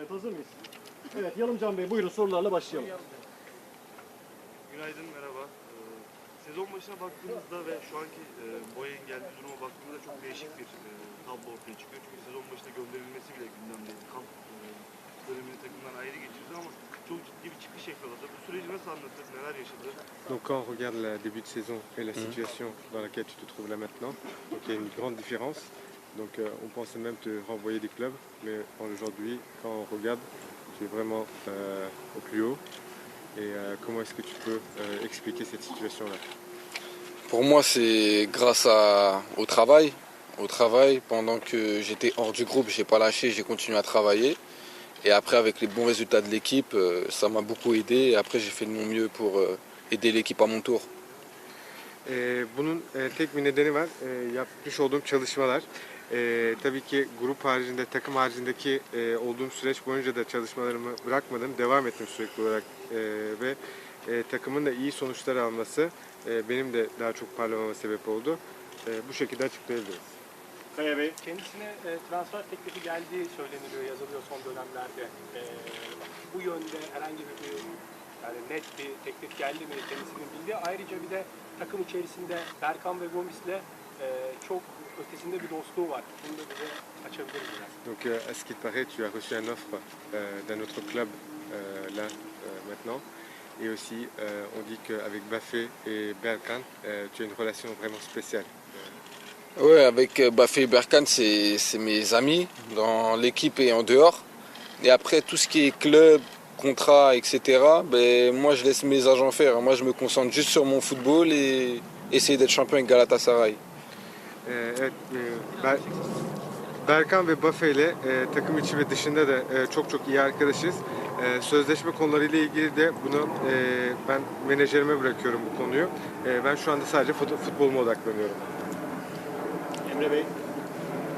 Evet hazır mıyız? Evet Yalımcan Bey buyurun sorularla başlayalım. Günaydın, merhaba. Ee, sezon başına baktığımızda ve şu anki e, Boya'nın geldiği duruma baktığımızda çok değişik bir e, tablo ortaya çıkıyor. Çünkü sezon başında gönderilmesi bile gündemdeydi. Kamp e, dönemini takımdan ayrı geçirdi ama çok ciddi bir çıkış yakaladı. Bu süreci nasıl anlatır, neler yaşadı? Donc quand on regarde le début de saison et la situation dans laquelle tu te trouves là maintenant, donc il y a une grande différence. Donc euh, on pensait même te renvoyer du club, mais aujourd'hui quand on regarde, tu es vraiment euh, au plus haut. Et euh, comment est-ce que tu peux expliquer cette situation-là? Pour moi, c'est grâce à- au travail. Au travail, pendant que j'étais hors du groupe, j'ai pas lâché, j'ai continué à travailler. Et après, avec les bons résultats de l'équipe, ça m'a beaucoup aidé. Et après, j'ai fait de mon mieux pour aider l'équipe à mon tour. Ee, bunun e, tek bir nedeni var. Yapmış olduğum çalışmalar. Ee, tabii ki grup haricinde, takım haricindeki e, olduğum süreç boyunca da çalışmalarımı bırakmadım. Devam ettim sürekli olarak. Ee, ve e, takımın da iyi sonuçlar alması e, benim de daha çok parlamama sebep oldu. E, bu şekilde açıklayabiliriz. Kaya Bey. Kendisine e, transfer teklifi geldiği söyleniliyor, yazılıyor son dönemlerde. E, bu yönde herhangi bir, bir yani net bir teklif geldi mi kendisinin bildiği. Ayrıca bir de takım içerisinde Berkan ve Gomis'le e, çok ötesinde bir dostluğu var. Bunu da bize açabilir biraz. Donc euh, à ce qu'il paraît, tu as reçu une offre euh, d'un autre club euh, là euh, maintenant. Et aussi, euh, on dit qu'avec Bafé et Berkan, euh, tu as une relation vraiment spéciale. Ouais, avec Bafé et Berkane, c'est c'est mes amis dans l'équipe et en dehors. Et après, tout ce qui est club, contrat, etc., ben, moi, je laisse mes agents faire. Moi, je me concentre juste sur mon football et essayer d'être champion avec Galatasaray. Ee, evet, e, Ber- Berkan ve Bafe ile e, takım içi ve dışında da e, çok çok iyi arkadaşız. E, sözleşme konularıyla ilgili de bunu e, ben menajerime bırakıyorum bu konuyu. Ben şu anda sadece fut- futboluma odaklanıyorum. Emre Bey.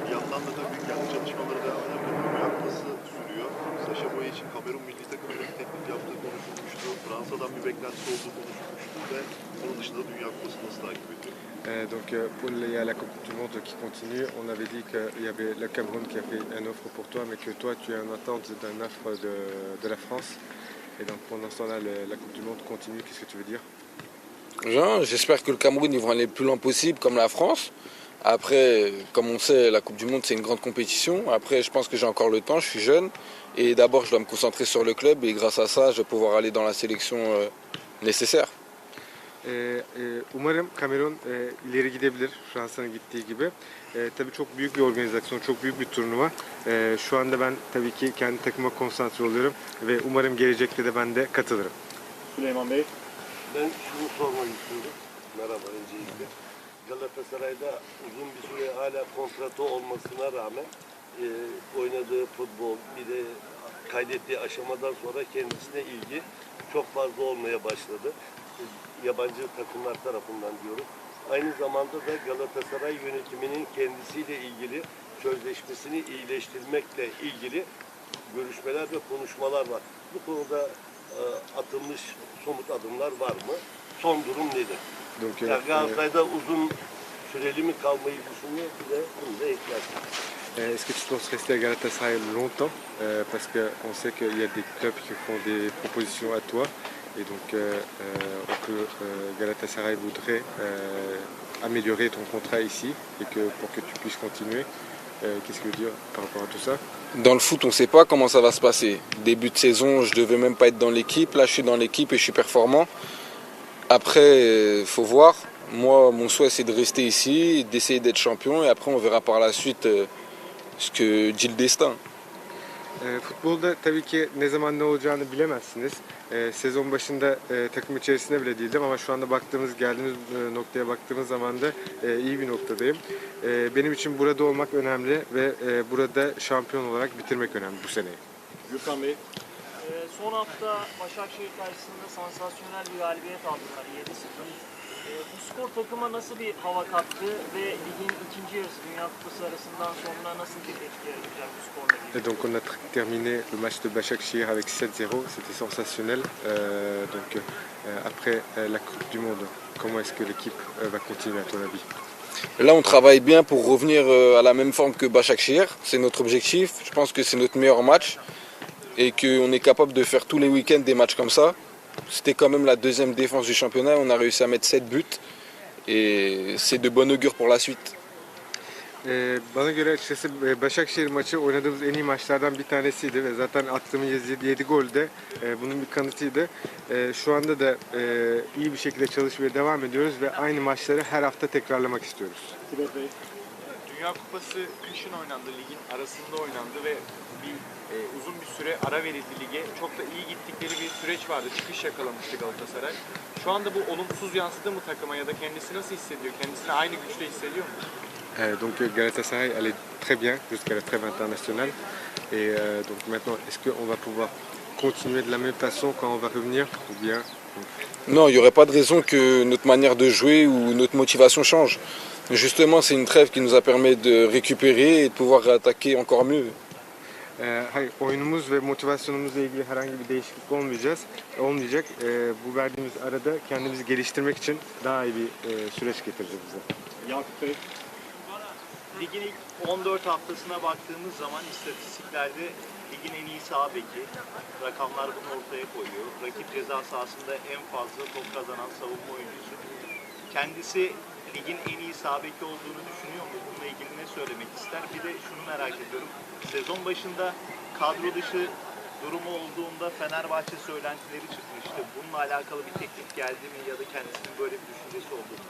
Bir yandan da tabii kendi çalışmaları devam ederken ürün yapması sürüyor. Saşa Boya için Kamerun milli takımına bir teklif yaptığı konuşulmuştu. Fransa'dan bir beklentisi olduğu konuşulmuştu ve bunun dışında Dünya Kupası nasıl takip ediyor? Euh, donc euh, il y a la Coupe du Monde qui continue. On avait dit qu'il y avait le Cameroun qui a fait une offre pour toi, mais que toi tu es en attente d'une offre de, de la France. Et donc pendant ce temps-là, la Coupe du Monde continue. Qu'est-ce que tu veux dire? J'espère que le Cameroun ils vont aller le plus loin possible, comme la France. Après, comme on sait, la Coupe du Monde c'est une grande compétition. Après, je pense que j'ai encore le temps, je suis jeune. Et d'abord, je dois me concentrer sur le club. Et grâce à ça, je vais pouvoir aller dans la sélection euh, nécessaire. Ee, e, umarım Kamerun e, ileri gidebilir Fransa'nın gittiği gibi. E, tabii çok büyük bir organizasyon, çok büyük bir turnuva. E, şu anda ben tabii ki kendi takıma konsantre oluyorum ve umarım gelecekte de ben de katılırım. Süleyman Bey. Ben şunu sormak istiyorum. Merhaba öncelikle. Galatasaray'da uzun bir süre hala kontratı olmasına rağmen e, oynadığı futbol bir de kaydettiği aşamadan sonra kendisine ilgi çok fazla olmaya başladı. Yabancı takımlar tarafından diyorum. Aynı zamanda da Galatasaray yönetiminin kendisiyle ilgili sözleşmesini iyileştirmekle ilgili görüşmeler ve konuşmalar var. Bu konuda e, atılmış somut adımlar var mı? Son durum nedir? Donc, Ya euh, Galatasaray'da uzun süreli mi kalmayı düşünüyor? Bir de bunu da eklersin. Est-ce que tu penses rester à Galatasaray longtemps Euh, Parce qu'on sait qu'il y a des clubs qui font des propositions à toi. Et donc, euh, euh, euh, Galatasaray voudrait améliorer ton contrat ici et que pour que tu puisses continuer. Qu'est-ce que tu veux dire par rapport à tout ça? Dans le foot, on ne sait pas comment ça va se passer. Début de saison, je devais même pas être dans l'équipe. Là, je suis dans l'équipe et je suis performant. Après, il faut voir. Moi, mon souhait, c'est de rester ici, d'essayer d'être champion. Et après, on verra par la suite ce que dit le destin. E, futbolda tabii ki ne zaman ne olacağını bilemezsiniz. E, sezon başında e, takım içerisinde bile değildim ama şu anda baktığımız, geldiğimiz e, noktaya baktığımız zaman da e, iyi bir noktadayım. E, benim için burada olmak önemli ve e, burada şampiyon olarak bitirmek önemli bu seneyi. Gürkan Bey. Ee, son hafta Başakşehir karşısında sansasyonel bir galibiyet aldılar 7-0. Ee, bu skor takıma nasıl bir hava kattı ve ligin ikinci yarısı Dünya Kupası arasından sonra nasıl bir etki yaratacak bu skorla ilgili? Et donc on a terminé le match de Başakşehir avec 7-0, c'était sensationnel. Euh, donc euh, après euh, la Coupe du Monde, comment est-ce que l'équipe euh, va continuer à ton avis? Là, on travaille bien pour revenir euh, à la même forme que Başakşehir. C'est notre objectif. Je pense que c'est notre meilleur match. et qu'on est capable de faire tous les week-ends des matchs comme ça. C'était quand même la deuxième défense du championnat. On a réussi à mettre 7 buts et c'est de bon augure pour la suite. Ee, bana göre açıkçası e, Başakşehir maçı oynadığımız en iyi maçlardan bir tanesiydi ve zaten attığımız 7, gol de e, bunun bir kanıtıydı. E, şu anda da e, iyi bir şekilde çalışmaya devam ediyoruz ve aynı maçları her hafta tekrarlamak istiyoruz. Bey. Dünya Kupası kışın oynandı, ligin arasında oynandı ve bir e, uzun bir süre ara verildi lige. Çok da iyi gittikleri bir süreç vardı. Çıkış yakalamıştı Galatasaray. Şu anda bu olumsuz yansıdı mı takıma ya da kendisi nasıl hissediyor? Kendisini aynı güçte hissediyor mu? Euh, donc euh, Galatasaray allait très bien jusqu'à la trêve internationale. Et euh, donc maintenant, est-ce qu'on va pouvoir continuer de la même façon quand on va revenir ou bien Non, il n'y aurait pas de raison que notre manière de jouer ou notre motivation change. Justement, c'est une trêve qui nous a permis de récupérer et de pouvoir attaquer encore mieux. Ee, hayır, oyunumuz ve motivasyonumuzla ilgili herhangi bir değişiklik olmayacağız, olmayacak. Ee, bu verdiğimiz arada kendimizi geliştirmek için daha iyi bir e, süreç getirdi bize. Yakup Bey. Ligin ilk 14 haftasına baktığımız zaman istatistiklerde ligin en iyi sağ beki. Rakamlar bunu ortaya koyuyor. Rakip ceza sahasında en fazla top kazanan savunma oyuncusu. Kendisi ligin en iyi beki olduğunu düşünüyor mu? Bununla ilgili ne söylemek ister? Bir de şunu merak ediyorum. Sezon başında kadro dışı durumu olduğunda Fenerbahçe söylentileri çıkmıştı. Bununla alakalı bir teklif geldi mi ya da kendisinin böyle bir düşüncesi oldu mu?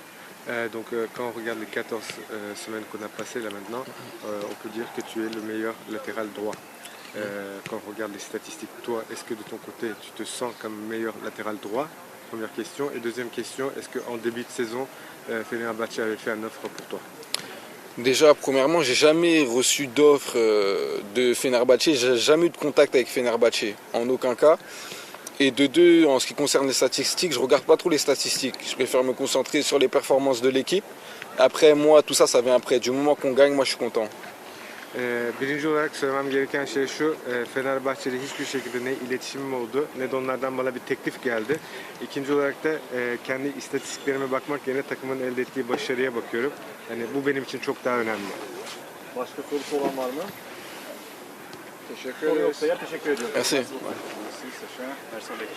Euh, donc euh, quand on regarde les 14 euh, semaines qu'on a passées là maintenant, euh, on peut dire que tu es le meilleur latéral droit. Euh, quand on regarde les statistiques, toi, est-ce que de ton côté, tu te sens comme meilleur latéral droit Première question. Et deuxième question, est-ce qu'en début de saison, euh, avait fait un offre pour toi? Déjà, premièrement, j'ai jamais reçu d'offre euh, de Fenerbahçe. J'ai jamais eu de contact avec Fenerbahçe, en aucun cas. Et de deux, en ce qui concerne les statistiques, je regarde pas trop les statistiques. Je préfère me concentrer sur les performances de l'équipe. Après, moi, tout ça, ça vient après. Du moment qu'on gagne, moi, je suis content. Ee, birinci olarak söylemem gereken şey şu, e, Fenerbahçe'de hiçbir şekilde ne iletişimim oldu ne de onlardan bana bir teklif geldi. İkinci olarak da e, kendi istatistiklerime bakmak yerine takımın elde ettiği başarıya bakıyorum. Yani bu benim için çok daha önemli. Başka sorusu olan var mı? Teşekkür Soru yoksa ya teşekkür ediyorum. Merci. Merci Sacha. Merci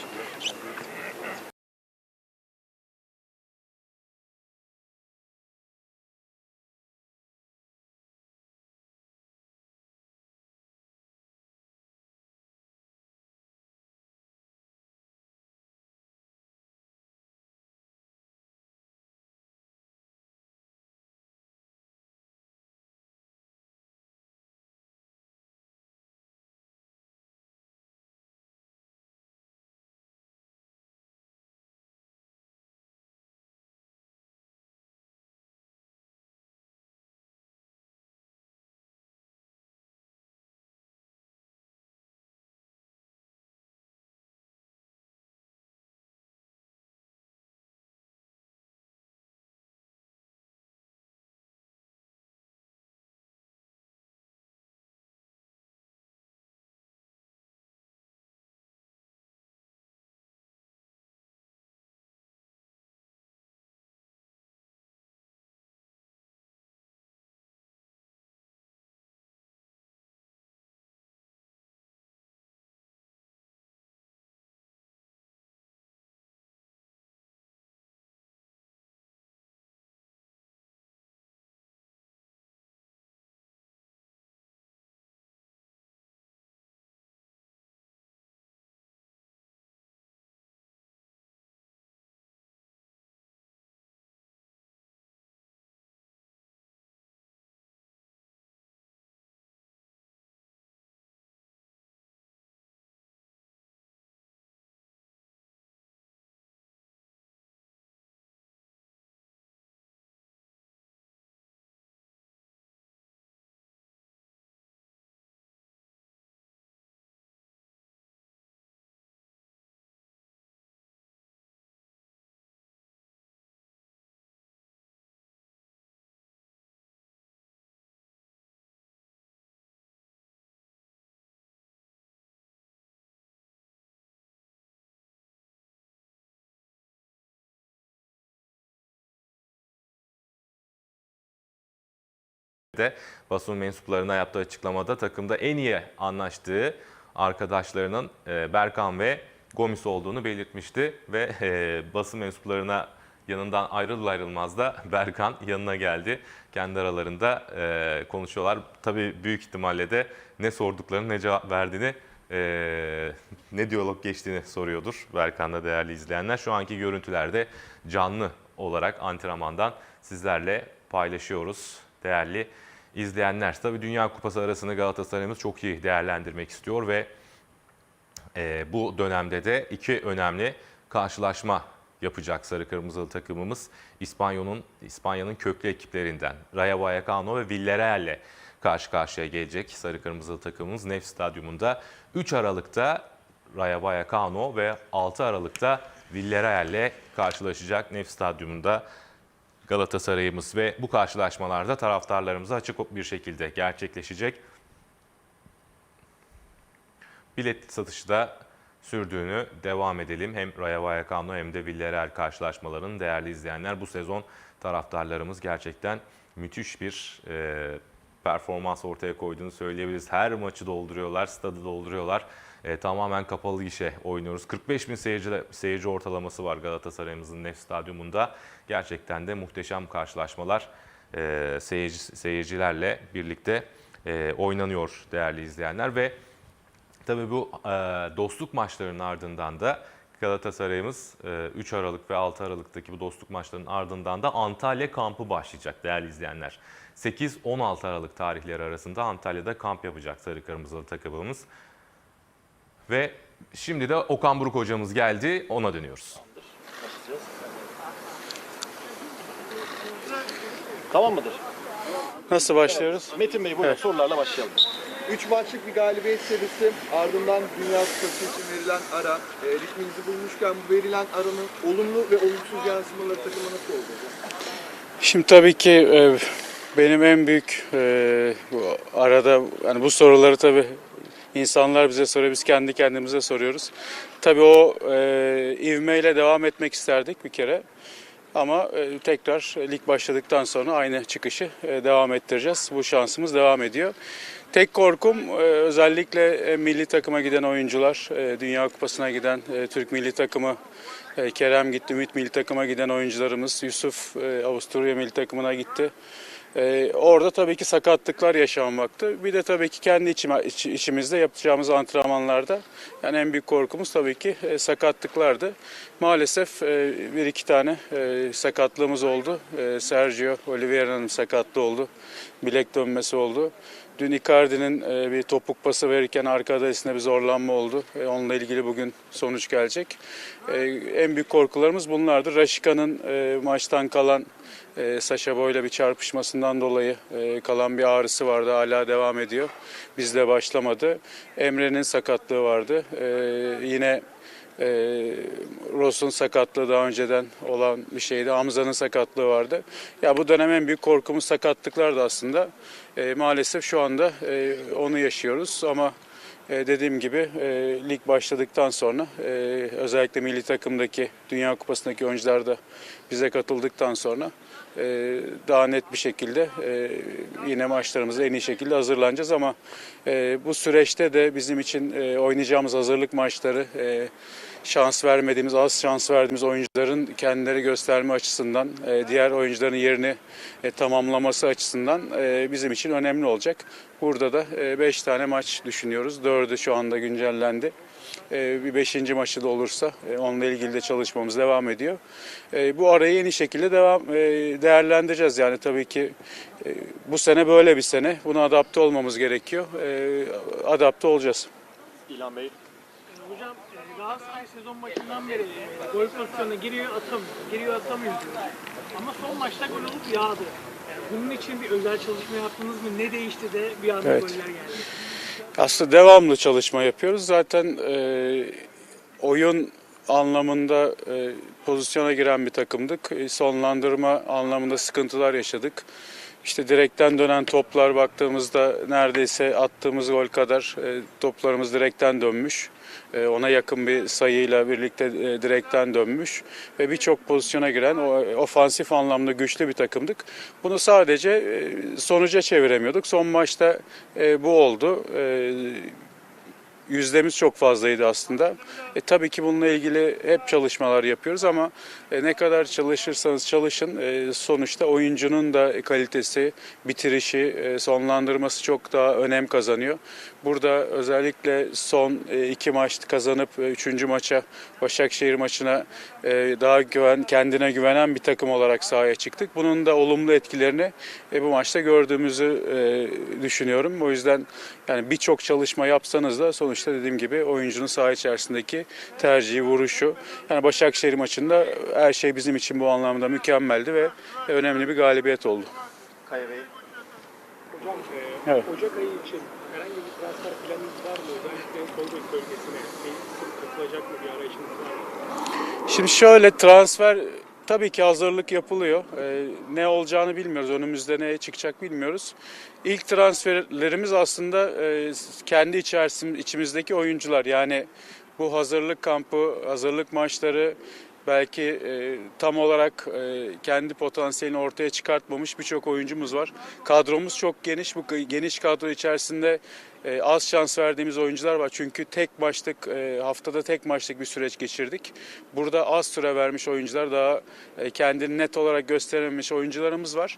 de basın mensuplarına yaptığı açıklamada takımda en iyi anlaştığı arkadaşlarının e, Berkan ve Gomis olduğunu belirtmişti ve e, basın mensuplarına yanından ayrılır ayrılmaz da Berkan yanına geldi. Kendi aralarında e, konuşuyorlar. Tabii büyük ihtimalle de ne sorduklarını ne cevap verdiğini e, ne diyalog geçtiğini soruyordur Berkan'da değerli izleyenler. Şu anki görüntülerde canlı olarak antrenmandan sizlerle paylaşıyoruz değerli izleyenler. Tabii Dünya Kupası arasını Galatasaray'ımız çok iyi değerlendirmek istiyor ve e, bu dönemde de iki önemli karşılaşma yapacak sarı kırmızılı takımımız. İspanya'nın İspanya'nın köklü ekiplerinden Rayo Vallecano ve Villarreal'le karşı karşıya gelecek sarı kırmızılı takımımız Nef Stadyumunda 3 Aralık'ta Rayo Vallecano ve 6 Aralık'ta Villarreal'le karşılaşacak Nef Stadyumunda Galatasaray'ımız ve bu karşılaşmalarda taraftarlarımıza açık bir şekilde gerçekleşecek. Bilet satışı da sürdüğünü devam edelim. Hem Rayo Vallecano hem de Villarreal karşılaşmalarının değerli izleyenler bu sezon taraftarlarımız gerçekten müthiş bir e, performans ortaya koyduğunu söyleyebiliriz. Her maçı dolduruyorlar, stadı dolduruyorlar. E, tamamen kapalı gişe oynuyoruz. 45 bin seyirci, seyirci ortalaması var Galatasaray'ımızın Nef Stadyumunda. Gerçekten de muhteşem karşılaşmalar e, seyirci, seyircilerle birlikte e, oynanıyor değerli izleyenler ve Tabii bu e, dostluk maçlarının ardından da Galatasaray'ımız e, 3 Aralık ve 6 Aralık'taki bu dostluk maçlarının ardından da Antalya kampı başlayacak değerli izleyenler. 8-16 Aralık tarihleri arasında Antalya'da kamp yapacak Sarı Kırmızılı takımımız. Ve şimdi de Okan Buruk hocamız geldi ona dönüyoruz. Tamam mıdır? Nasıl başlıyoruz? Metin Bey buyurun sorularla başlayalım. 3 maçlık bir galibiyet serisi ardından Dünya Kupası için verilen ara. E, ritminizi bulmuşken bu verilen aranın olumlu ve olumsuz yansımaları takıma nasıl oldu? Şimdi tabii ki e, benim en büyük e, bu arada yani bu soruları tabii insanlar bize soruyor, biz kendi kendimize soruyoruz. Tabii o e, ivmeyle devam etmek isterdik bir kere. Ama e, tekrar lig başladıktan sonra aynı çıkışı e, devam ettireceğiz. Bu şansımız devam ediyor. Tek korkum e, özellikle e, milli takıma giden oyuncular, e, Dünya Kupası'na giden e, Türk milli takımı, e, Kerem gitti, Ümit milli takıma giden oyuncularımız, Yusuf e, Avusturya milli takımına gitti. E, orada tabii ki sakatlıklar yaşanmaktı. Bir de tabii ki kendi içime, iç- içimizde yapacağımız antrenmanlarda yani en büyük korkumuz tabii ki e, sakatlıklardı. Maalesef e, bir iki tane e, sakatlığımız oldu. E, Sergio Oliveira'nın sakatlığı oldu. Bilek dönmesi oldu. Dün Icardi'nin e, bir topuk pası verirken arkada bir zorlanma oldu. E, onunla ilgili bugün sonuç gelecek. E, en büyük korkularımız bunlardır. Raşika'nın maçtan kalan Saşa Boy'la bir çarpışmasından dolayı kalan bir ağrısı vardı. Hala devam ediyor. Bizle başlamadı. Emre'nin sakatlığı vardı. Yine e, Ross'un sakatlığı daha önceden olan bir şeydi. Hamza'nın sakatlığı vardı. Ya bu dönem en büyük korkumuz sakatlıklardı aslında. E, maalesef şu anda e, onu yaşıyoruz ama e, dediğim gibi e, lig başladıktan sonra e, özellikle milli takımdaki Dünya Kupası'ndaki oyuncular da bize katıldıktan sonra e, daha net bir şekilde e, yine maçlarımıza en iyi şekilde hazırlanacağız ama e, bu süreçte de bizim için e, oynayacağımız hazırlık maçları şans vermediğimiz, az şans verdiğimiz oyuncuların kendileri gösterme açısından, diğer oyuncuların yerini tamamlaması açısından bizim için önemli olacak. Burada da 5 tane maç düşünüyoruz. 4'ü şu anda güncellendi. E, Bir beşinci maçı da olursa e, onunla ilgili de çalışmamız devam ediyor. E, Bu arayı yeni şekilde devam e, değerlendireceğiz. Yani tabii ki e, bu sene böyle bir sene. Buna adapte olmamız gerekiyor. E, Adapte olacağız. İlhan Bey. Hocam Galatasaray sezon başından beri gol pozisyonuna giriyor atamıyor, giriyor atamıyor diyor. Ama son maçta gol olup yağdı. Yani bunun için bir özel çalışma yaptınız mı? Ne değişti de bir anda Evet. goller geldi? Aslında devamlı çalışma yapıyoruz. Zaten e, oyun anlamında e, pozisyona giren bir takımdık. E, sonlandırma anlamında sıkıntılar yaşadık. İşte direkten dönen toplar baktığımızda neredeyse attığımız gol kadar e, toplarımız direkten dönmüş. E, ona yakın bir sayıyla birlikte e, direkten dönmüş ve birçok pozisyona giren ofansif anlamda güçlü bir takımdık. Bunu sadece sonuca çeviremiyorduk. Son maçta bu oldu. Yüzdemiz çok fazlaydı aslında. E, tabii ki bununla ilgili hep çalışmalar yapıyoruz ama e, ne kadar çalışırsanız çalışın e, sonuçta oyuncunun da kalitesi, bitirişi, e, sonlandırması çok daha önem kazanıyor. Burada özellikle son e, iki maç kazanıp e, üçüncü maça Başakşehir maçına e, daha güven kendine güvenen bir takım olarak sahaya çıktık. Bunun da olumlu etkilerini bu maçta gördüğümüzü düşünüyorum. O yüzden yani birçok çalışma yapsanız da sonuçta dediğim gibi oyuncunun saha içerisindeki tercihi, vuruşu. Yani Başakşehir maçında her şey bizim için bu anlamda mükemmeldi ve önemli bir galibiyet oldu. Kaya Bey. Hocam Evet. Ocak ayı için herhangi bir transfer planınız var mı? Özellikle sol bek bölgesine katılacak mı bir arayışınız var mı? Şimdi şöyle transfer tabii ki hazırlık yapılıyor. Ee, ne olacağını bilmiyoruz. Önümüzde ne çıkacak bilmiyoruz. İlk transferlerimiz aslında e, kendi içerisinde içimizdeki oyuncular. Yani bu hazırlık kampı, hazırlık maçları belki e, tam olarak e, kendi potansiyelini ortaya çıkartmamış birçok oyuncumuz var. Kadromuz çok geniş. Bu geniş kadro içerisinde e, az şans verdiğimiz oyuncular var. Çünkü tek maçlık, e, haftada tek maçlık bir süreç geçirdik. Burada az süre vermiş oyuncular daha e, kendini net olarak gösterememiş oyuncularımız var.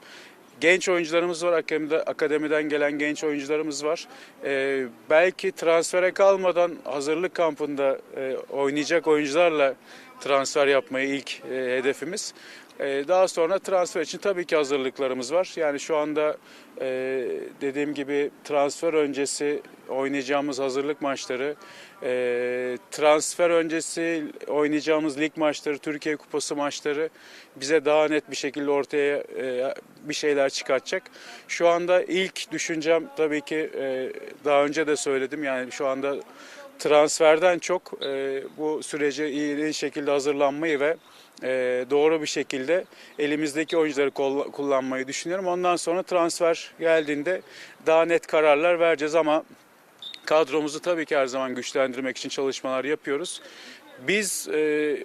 Genç oyuncularımız var, akademide, akademiden gelen genç oyuncularımız var. E, belki transfere kalmadan hazırlık kampında e, oynayacak oyuncularla transfer yapmayı ilk e, hedefimiz. E, daha sonra transfer için tabii ki hazırlıklarımız var. Yani şu anda e, dediğim gibi transfer öncesi oynayacağımız hazırlık maçları, e, transfer öncesi oynayacağımız lig maçları, Türkiye Kupası maçları bize daha net bir şekilde ortaya e, bir şeyler çıkartacak. Şu anda ilk düşüncem tabii ki daha önce de söyledim yani şu anda transferden çok e, bu sürece iyi şekilde hazırlanmayı ve e, doğru bir şekilde elimizdeki oyuncuları kullanmayı düşünüyorum. Ondan sonra transfer geldiğinde daha net kararlar vereceğiz ama kadromuzu tabii ki her zaman güçlendirmek için çalışmalar yapıyoruz. Biz e,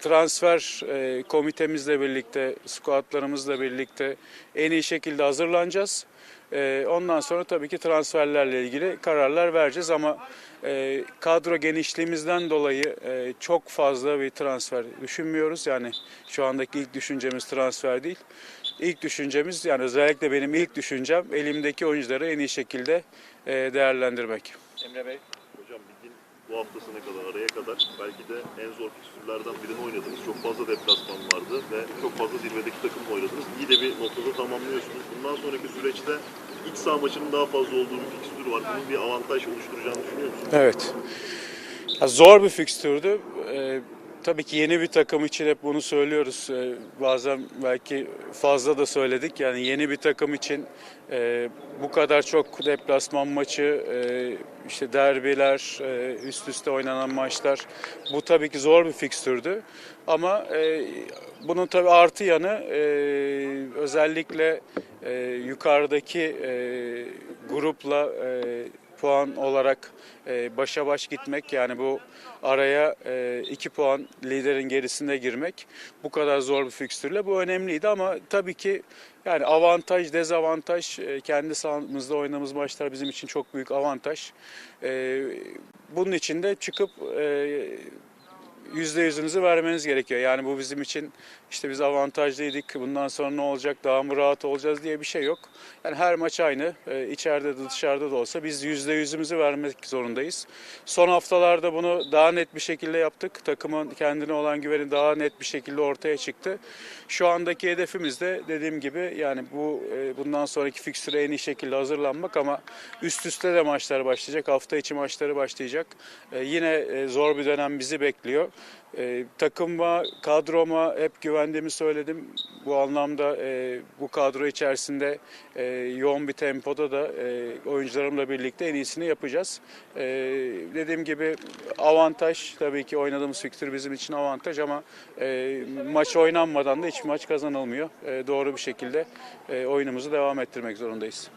transfer e, komitemizle birlikte, squadlarımızla birlikte en iyi şekilde hazırlanacağız. E, ondan sonra tabii ki transferlerle ilgili kararlar vereceğiz ama e, kadro genişliğimizden dolayı e, çok fazla bir transfer düşünmüyoruz. Yani şu andaki ilk düşüncemiz transfer değil. İlk düşüncemiz yani özellikle benim ilk düşüncem elimdeki oyuncuları en iyi şekilde e, değerlendirmek. Emre Bey. Bu haftasına kadar, araya kadar belki de en zor fikstürlerden birini oynadınız. Çok fazla deplasman vardı ve çok fazla zirvedeki takımla oynadınız. İyi de bir noktada tamamlıyorsunuz. Bundan sonraki süreçte iç saha maçının daha fazla olduğu bir fikstür var. Bunun bir avantaj oluşturacağını düşünüyor musunuz? Evet. Zor bir fikstürdü. Ee, tabii ki yeni bir takım için hep bunu söylüyoruz. Ee, bazen belki fazla da söyledik. Yani yeni bir takım için e, bu kadar çok deplasman maçı, e, işte derbiler, e, üst üste oynanan maçlar. Bu tabii ki zor bir fikstürdü. Ama e, bunun tabii artı yanı e, özellikle e, yukarıdaki e, grupla e, puan olarak e, başa baş gitmek yani bu araya e, iki puan liderin gerisinde girmek bu kadar zor bir fikstürle bu önemliydi ama tabii ki yani avantaj dezavantaj e, kendi sahamızda oynadığımız maçlar bizim için çok büyük avantaj. E, bunun için de çıkıp e, yüzde yüzünüzü vermeniz gerekiyor. Yani bu bizim için işte biz avantajlıydık, bundan sonra ne olacak, daha mı rahat olacağız diye bir şey yok. Yani her maç aynı, Ee, içeride de dışarıda da olsa biz yüzde yüzümüzü vermek zorundayız. Son haftalarda bunu daha net bir şekilde yaptık. Takımın kendine olan güveni daha net bir şekilde ortaya çıktı. Şu andaki hedefimiz de dediğim gibi yani bu e, bundan sonraki fikstüre en iyi şekilde hazırlanmak ama üst üste de maçlar başlayacak. Hafta içi maçları başlayacak. Ee, yine e, zor bir dönem bizi bekliyor. E, takıma, kadroma hep güvendiğimi söyledim. Bu anlamda e, bu kadro içerisinde e, yoğun bir tempoda da e, oyuncularımla birlikte en iyisini yapacağız. E, dediğim gibi avantaj tabii ki oynadığımız fikstür bizim için avantaj ama e, maç oynanmadan da hiç maç kazanılmıyor. E, doğru bir şekilde e, oyunumuzu devam ettirmek zorundayız.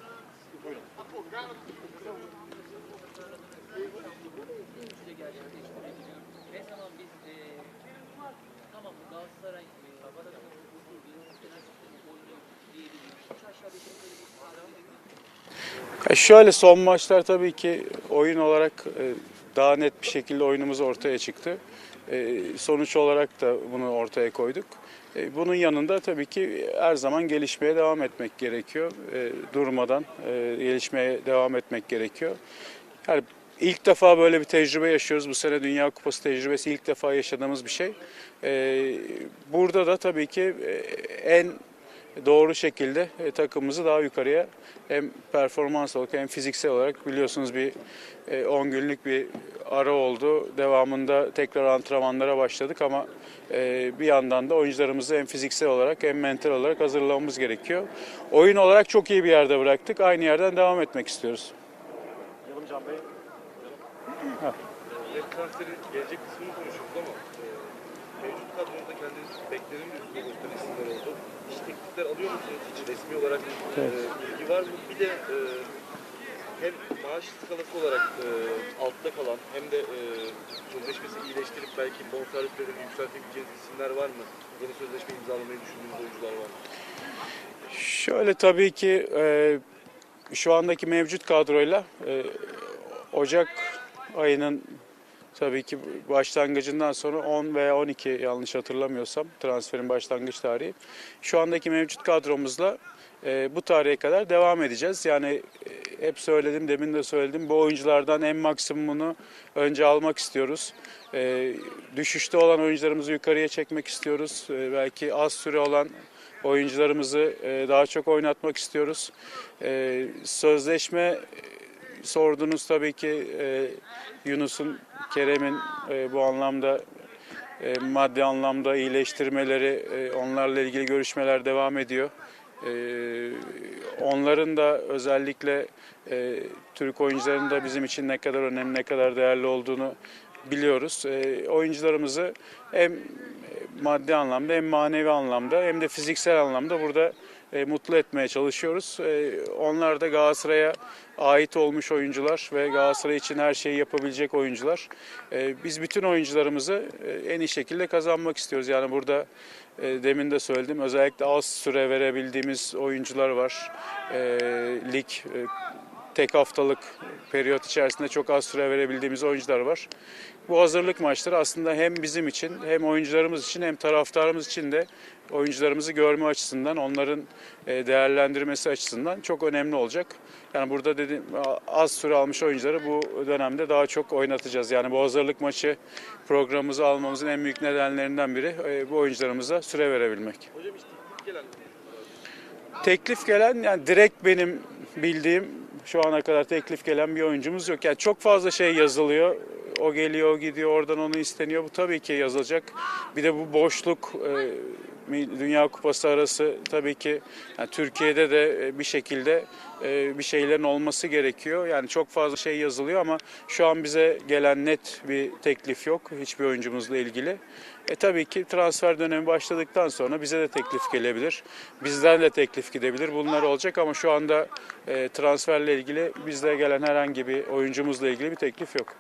Ya şöyle son maçlar tabii ki oyun olarak e, daha net bir şekilde oyunumuz ortaya çıktı. E, Sonuç olarak da bunu ortaya koyduk. E, Bunun yanında tabii ki her zaman gelişmeye devam etmek gerekiyor. E, Durmadan e, gelişmeye devam etmek gerekiyor. Yani ilk defa böyle bir tecrübe yaşıyoruz. Bu sene Dünya Kupası tecrübesi ilk defa yaşadığımız bir şey. E, Burada da tabii ki e, en doğru şekilde e, takımımızı daha yukarıya hem performans olarak hem fiziksel olarak biliyorsunuz bir e, 10 günlük bir ara oldu. Devamında tekrar antrenmanlara başladık ama e, bir yandan da oyuncularımızı hem fiziksel olarak hem mental olarak hazırlamamız gerekiyor. Oyun olarak çok iyi bir yerde bıraktık. Aynı yerden devam etmek istiyoruz. Yalımcan Bey. Net transferi gelecek kısmını konuşuyoruz ama e, mevcut kadroda kendiniz beklerin bir üstüne gösteren isimler oldu. Hiç teklifler alıyor musunuz? Hiç resmi olarak e, bilgi var mı? Bir de e, hem maaş skalası olarak e, altta kalan hem de e, sözleşmesi iyileştirip belki bonservislerini yükseltebileceğiniz isimler var mı? Yeni sözleşme imzalamayı düşündüğünüz oyuncular var mı? Şöyle tabii ki e, şu andaki mevcut kadroyla e, Ocak ayının tabii ki başlangıcından sonra 10 veya 12 yanlış hatırlamıyorsam transferin başlangıç tarihi. Şu andaki mevcut kadromuzla e, bu tarihe kadar devam edeceğiz. Yani e, hep söyledim, demin de söyledim. Bu oyunculardan en maksimumunu önce almak istiyoruz. E, düşüşte olan oyuncularımızı yukarıya çekmek istiyoruz. E, belki az süre olan oyuncularımızı e, daha çok oynatmak istiyoruz. E, Sözleşme sordunuz tabii ki e, Yunus'un, Kerem'in e, bu anlamda e, maddi anlamda iyileştirmeleri, e, onlarla ilgili görüşmeler devam ediyor. E, onların da özellikle e, Türk oyuncuların da bizim için ne kadar önemli, ne kadar değerli olduğunu biliyoruz. E, oyuncularımızı hem maddi anlamda hem manevi anlamda hem de fiziksel anlamda burada e, mutlu etmeye çalışıyoruz. E, onlar da Galatasaray'a ait olmuş oyuncular ve Galatasaray için her şeyi yapabilecek oyuncular. E, biz bütün oyuncularımızı e, en iyi şekilde kazanmak istiyoruz. Yani burada e, demin de söyledim özellikle az süre verebildiğimiz oyuncular var. E, lig e, tek haftalık periyot içerisinde çok az süre verebildiğimiz oyuncular var. Bu hazırlık maçları aslında hem bizim için hem oyuncularımız için hem taraftarımız için de oyuncularımızı görme açısından, onların e, değerlendirmesi açısından çok önemli olacak. Yani burada dedim az süre almış oyuncuları bu dönemde daha çok oynatacağız. Yani bu hazırlık maçı programımızı almamızın en büyük nedenlerinden biri e, bu oyuncularımıza süre verebilmek. Hocam teklif gelen Teklif gelen yani direkt benim bildiğim şu ana kadar teklif gelen bir oyuncumuz yok. Yani çok fazla şey yazılıyor. O geliyor, o gidiyor, oradan onu isteniyor. Bu tabii ki yazılacak. Bir de bu boşluk e, Dünya Kupası arası tabii ki yani Türkiye'de de e, bir şekilde e, bir şeylerin olması gerekiyor. Yani çok fazla şey yazılıyor ama şu an bize gelen net bir teklif yok hiçbir oyuncumuzla ilgili. E tabii ki transfer dönemi başladıktan sonra bize de teklif gelebilir. Bizden de teklif gidebilir. Bunlar olacak ama şu anda transferle ilgili bizde gelen herhangi bir oyuncumuzla ilgili bir teklif yok.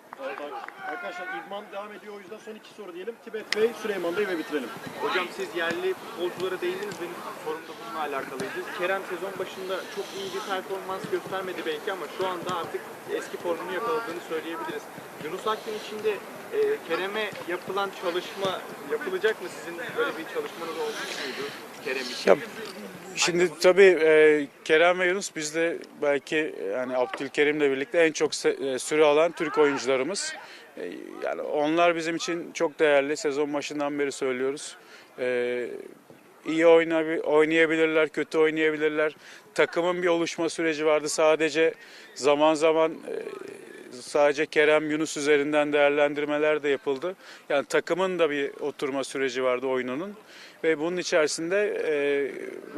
Arkadaşlar idman devam ediyor o yüzden son iki soru diyelim. Tibet Bey, Süleyman Bey ve bitirelim. Hocam siz yerli futbolculara değindiniz. Benim sorum da bununla alakalıydı. Kerem sezon başında çok iyi bir performans göstermedi belki ama şu anda artık eski formunu yakaladığını söyleyebiliriz. Yunus Akgün için de e, Kerem'e yapılan çalışma yapılacak mı? Sizin böyle bir çalışmanız olmuş muydu Kerem için? Ya, Şimdi tabii e, Kerem ve Yunus bizde belki yani Abdülkerim'le birlikte en çok se- e, süre alan Türk oyuncularımız. E, yani onlar bizim için çok değerli. Sezon başından beri söylüyoruz. E, iyi oynayabilirler, kötü oynayabilirler. Takımın bir oluşma süreci vardı. Sadece zaman zaman e, sadece Kerem Yunus üzerinden değerlendirmeler de yapıldı. Yani takımın da bir oturma süreci vardı oyununun ve bunun içerisinde e,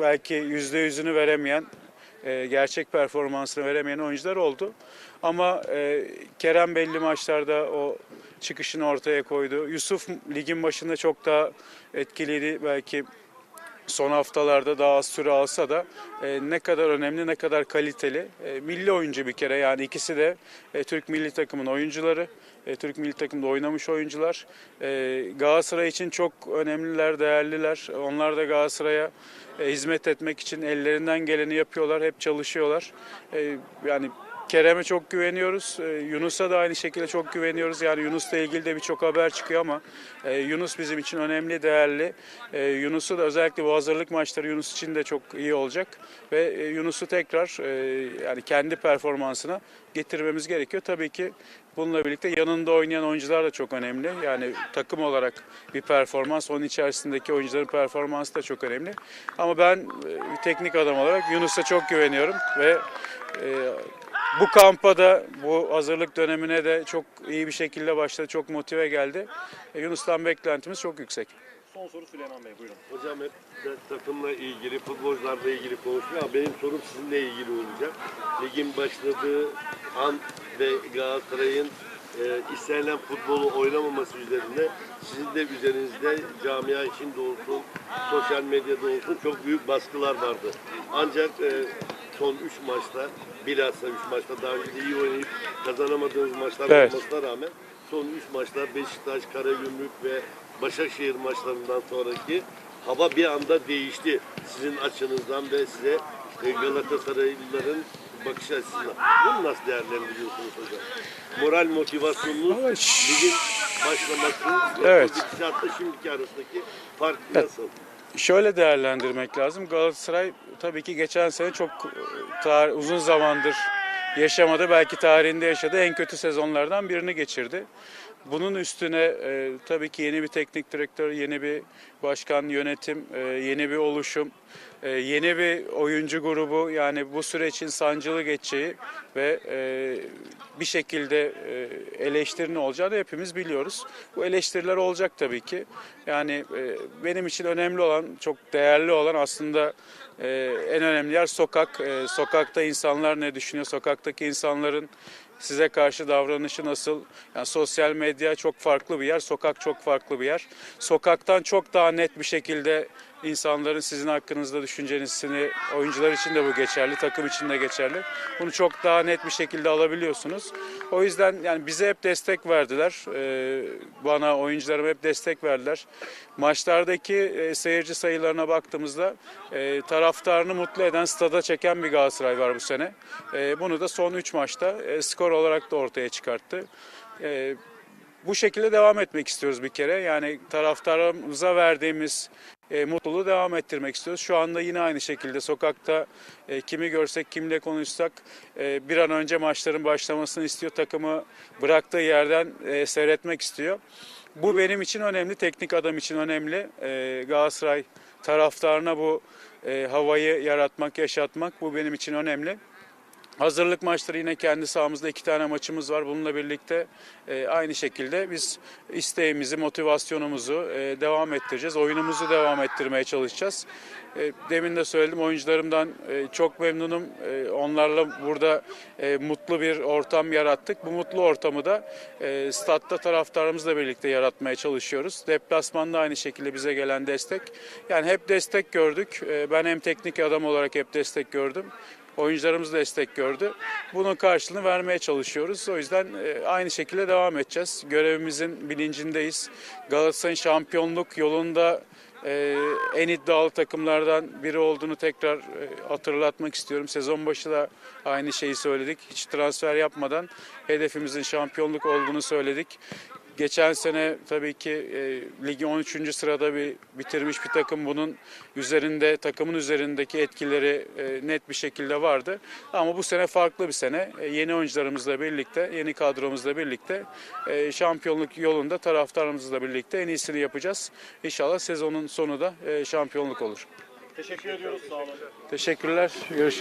belki yüzde yüzünü veremeyen, e, gerçek performansını veremeyen oyuncular oldu. Ama e, Kerem belli maçlarda o çıkışını ortaya koydu. Yusuf ligin başında çok daha etkiliydi belki son haftalarda daha az süre alsa da e, ne kadar önemli, ne kadar kaliteli. E, milli oyuncu bir kere yani ikisi de e, Türk milli takımın oyuncuları. E, Türk milli takımda oynamış oyuncular. E, Galatasaray için çok önemliler, değerliler. Onlar da Galatasaray'a e, hizmet etmek için ellerinden geleni yapıyorlar, hep çalışıyorlar. E, yani Kerem'e çok güveniyoruz. Ee, Yunus'a da aynı şekilde çok güveniyoruz. Yani Yunus'la ilgili de birçok haber çıkıyor ama e, Yunus bizim için önemli, değerli. E, Yunus'u da özellikle bu hazırlık maçları Yunus için de çok iyi olacak. Ve e, Yunus'u tekrar yani kendi performansına getirmemiz gerekiyor. Tabii ki bununla birlikte yanında oynayan oyuncular da çok önemli. Yani takım olarak bir performans, onun içerisindeki oyuncuların performansı da çok önemli. Ama ben teknik adam olarak Yunus'a çok güveniyorum ve bu kampa da bu hazırlık dönemine de çok iyi bir şekilde başladı. Çok motive geldi. E, Yunus'tan beklentimiz çok yüksek. Son soru Süleyman Bey buyurun. Hocam hep de takımla ilgili, futbolcularla ilgili konuşuyor ama benim sorum sizinle ilgili olacak. Ligin başladığı an ve Galatasaray'ın e, istenilen futbolu oynamaması üzerinde sizin de üzerinizde camia içinde olsun, sosyal medyada olsun çok büyük baskılar vardı. Ancak e, son 3 maçta, bilhassa 3 maçta daha önce de iyi oynayıp kazanamadığınız maçlar Evet. olmasına rağmen son 3 maçta Beşiktaş, Karagümrük ve Başakşehir maçlarından sonraki hava bir anda değişti. Sizin açınızdan ve size e, Galatasaraylıların bakış açısından. Bunu nasıl değerlendiriyorsunuz hocam? Moral motivasyonunuz, ligin başlaması ve Evet. o gidişatla şimdiki arasındaki fark nasıl? Şöyle değerlendirmek lazım. Galatasaray tabii ki geçen sene çok e, uzun zamandır yaşamadı. Belki tarihinde yaşadığı en kötü sezonlardan birini geçirdi. Bunun üstüne e, tabii ki yeni bir teknik direktör, yeni bir başkan, yönetim, e, yeni bir oluşum, e, yeni bir oyuncu grubu yani bu sürecin sancılı geçeceği ve e, bir şekilde e, eleştirinin olacağını hepimiz biliyoruz. Bu eleştiriler olacak tabii ki. Yani e, benim için önemli olan, çok değerli olan aslında e, en önemli yer sokak. E, sokakta insanlar ne düşünüyor? Sokaktaki insanların size karşı davranışı nasıl? Yani sosyal medya çok farklı bir yer, sokak çok farklı bir yer. Sokaktan çok daha net bir şekilde insanların sizin hakkınızda düşüncenisini, oyuncular için de bu geçerli, takım için de geçerli. Bunu çok daha net bir şekilde alabiliyorsunuz. O yüzden yani bize hep destek verdiler. Ee, bana, oyuncularıma hep destek verdiler. Maçlardaki e, seyirci sayılarına baktığımızda e, taraftarını mutlu eden, stada çeken bir Galatasaray var bu sene. E, bunu da son 3 maçta e, skor olarak da ortaya çıkarttı. E, bu şekilde devam etmek istiyoruz bir kere. Yani taraftarımıza verdiğimiz e, mutluluğu devam ettirmek istiyoruz. Şu anda yine aynı şekilde sokakta e, kimi görsek, kimle konuşsak e, bir an önce maçların başlamasını istiyor. Takımı bıraktığı yerden e, seyretmek istiyor. Bu benim için önemli, teknik adam için önemli. E, Galatasaray taraftarına bu e, havayı yaratmak, yaşatmak bu benim için önemli. Hazırlık maçları yine kendi sahamızda iki tane maçımız var. Bununla birlikte e, aynı şekilde biz isteğimizi, motivasyonumuzu e, devam ettireceğiz. Oyunumuzu devam ettirmeye çalışacağız. E, demin de söyledim oyuncularımdan e, çok memnunum. Onlarla burada mutlu bir ortam yarattık. Bu mutlu ortamı da statta taraftarımızla birlikte yaratmaya çalışıyoruz. Deplasmanda aynı şekilde bize gelen destek. Yani hep destek gördük. Ben hem teknik adam olarak hep destek gördüm. Oyuncularımız destek gördü. Bunun karşılığını vermeye çalışıyoruz. O yüzden e, aynı şekilde devam edeceğiz. Görevimizin bilincindeyiz. Galatasaray'ın şampiyonluk yolunda e, en iddialı takımlardan biri olduğunu tekrar e, hatırlatmak istiyorum. Sezon başı da aynı şeyi söyledik. Hiç transfer yapmadan hedefimizin şampiyonluk olduğunu söyledik. Geçen sene tabii ki e, ligi 13. sırada bir bitirmiş bir takım bunun üzerinde takımın üzerindeki etkileri e, net bir şekilde vardı. Ama bu sene farklı bir sene. E, yeni oyuncularımızla birlikte, yeni kadromuzla birlikte e, şampiyonluk yolunda taraftarımızla birlikte en iyisini yapacağız. İnşallah sezonun sonu da e, şampiyonluk olur. Teşekkür ediyoruz. Sağ olun. Teşekkürler. Görüşürüz.